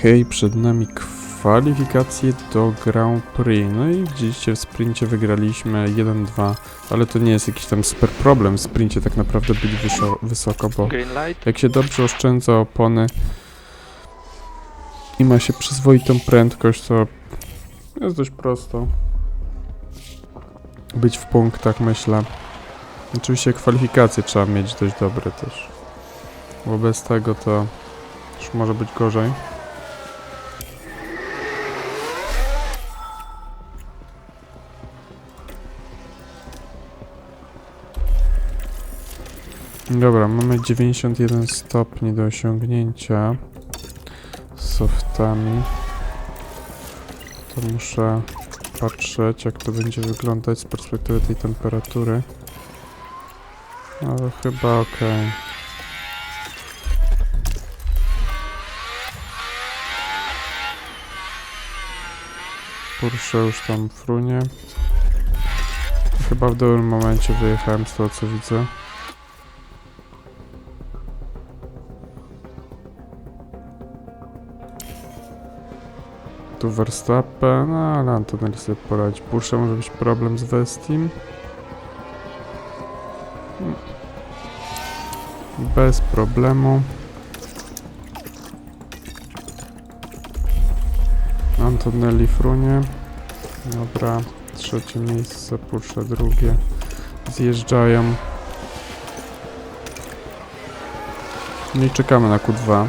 Hej, przed nami kwalifikacje do Grand Prix. No i widzieliście, w sprincie wygraliśmy 1-2, ale to nie jest jakiś tam super problem w sprincie tak naprawdę być wyszo- wysoko, bo jak się dobrze oszczędza opony i ma się przyzwoitą prędkość, to jest dość prosto być w punktach, myślę. Oczywiście kwalifikacje trzeba mieć dość dobre też, bo bez tego to już może być gorzej. Dobra, mamy 91 stopni do osiągnięcia softami. To muszę patrzeć, jak to będzie wyglądać z perspektywy tej temperatury. Ale chyba ok. Porsche już tam frunie. Chyba w dobrym momencie wyjechałem z tego co widzę. Verstappen, no ale Antonelli sobie poradzi. Porsche może być problem z Westim. Bez problemu. Antonelli frunie. Dobra, trzecie miejsce, Porsche drugie. Zjeżdżają. No i czekamy na Q2.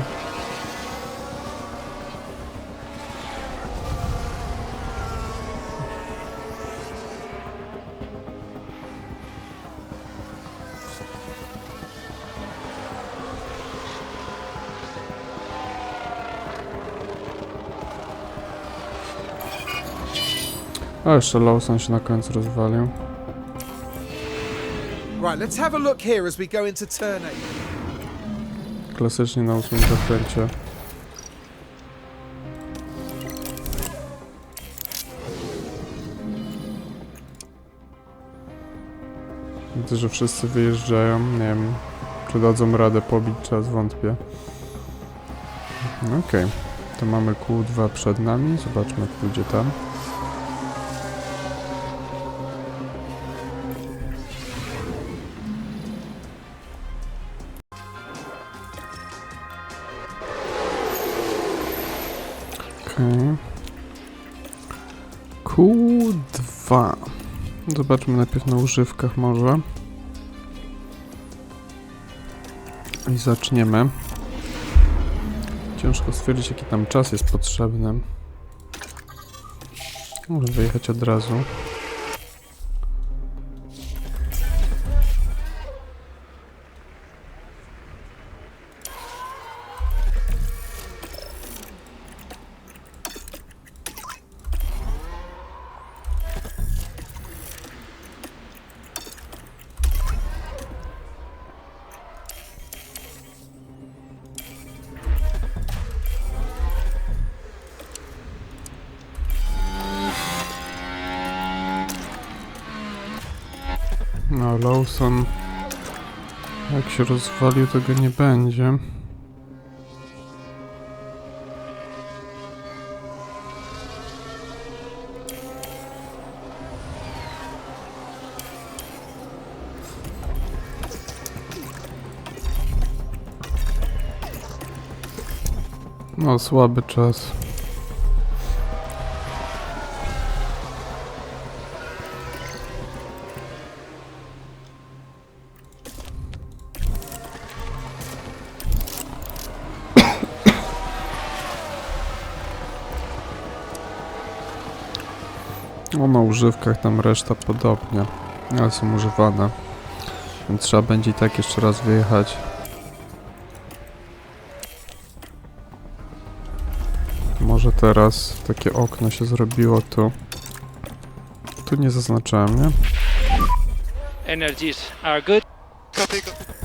A jeszcze Lawson się na końcu rozwalił. Right, let's have a look here as we go into turn eight. Klasycznie na ósmym zakręcie. Widzę, że wszyscy wyjeżdżają. Nie wiem, czy dadzą radę pobić czas, wątpię. No Okej, to mamy Q2 przed nami. Zobaczmy, jak pójdzie tam. Q2. Zobaczmy najpierw na używkach może. I zaczniemy. Ciężko stwierdzić jaki tam czas jest potrzebny. Może wyjechać od razu. No, Lawson. Jak się rozwalił, to go nie będzie. No, słaby czas. No na używkach tam reszta podobnie, ale są używane. Więc trzeba będzie i tak jeszcze raz wyjechać. Może teraz takie okno się zrobiło tu. Tu nie zaznaczałem, nie? Energies are good. Copy, copy.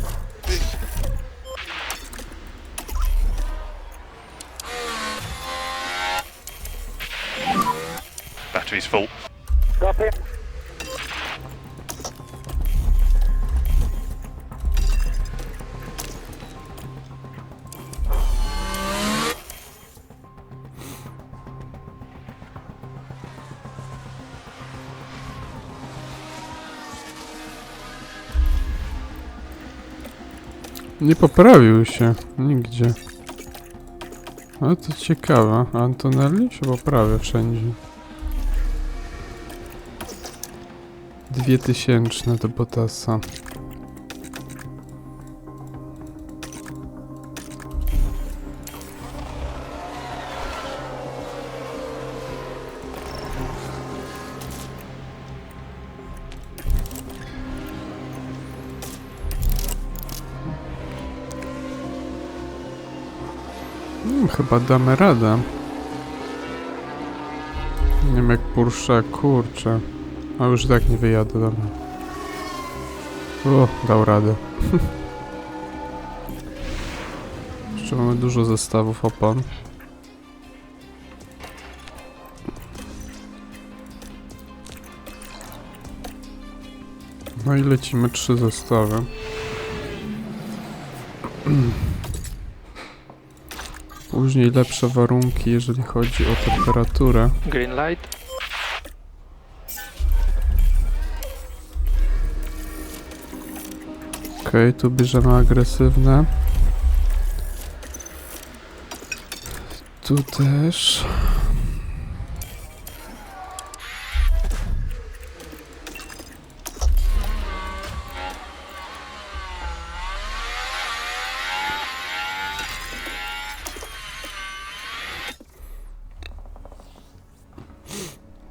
to his fault. Copy. Nie poprawił się nigdzie. Ale to ciekawe. Antonelli się poprawia wszędzie. Dwie tysięczne do Botasa. Hmm, chyba damy radę. Nie wiem jak Porsche, kurczę. A już tak nie wyjadę, dobra. O, dał radę. Jeszcze mamy dużo zestawów opon. No i lecimy trzy zestawy. Później lepsze warunki, jeżeli chodzi o temperaturę. Green light. Okej, tu bierzemy agresywne. Tu też.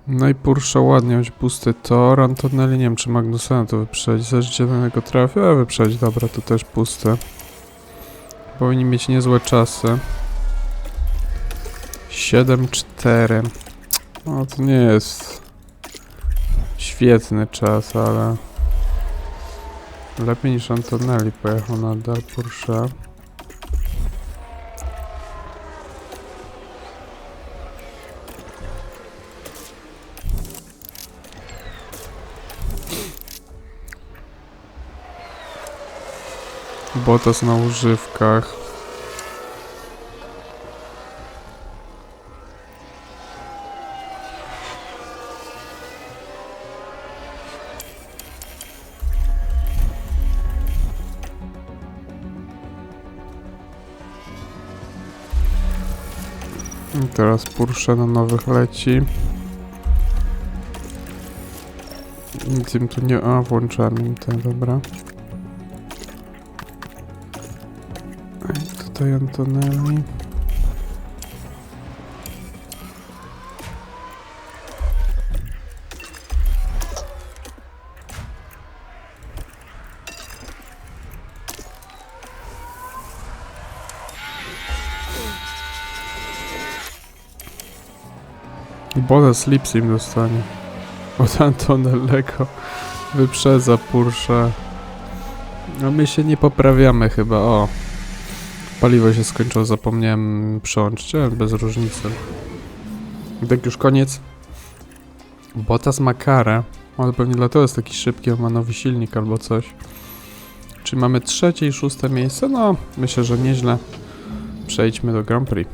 No i Porsche ładnie, choć pusty tor. Antonelli, nie wiem czy Magnusena to wyprzedzi. Zależy do niego trafi, ale wyprzedzi. Dobra, to też puste. Powinni mieć niezłe czasy. 7-4. No to nie jest świetny czas, ale lepiej niż Antonelli pojechał nadal Porsche. Botas na używkach. Teraz Porsche na nowych leci. Nic im tu nie... A, włączałem im te, dobra. Tutaj Antonelli. I Bodas Lipsim dostanie. Od Antonellego wyprzedza Porsche. No my się nie poprawiamy chyba, o. Paliwo się skończyło, zapomniałem przełączyć, ale bez różnicy. Tak już koniec. Bottas ma karę, ale pewnie dlatego jest taki szybki, ma nowy silnik albo coś. Czy mamy trzecie i szóste miejsce? No, myślę, że nieźle. Przejdźmy do Grand Prix.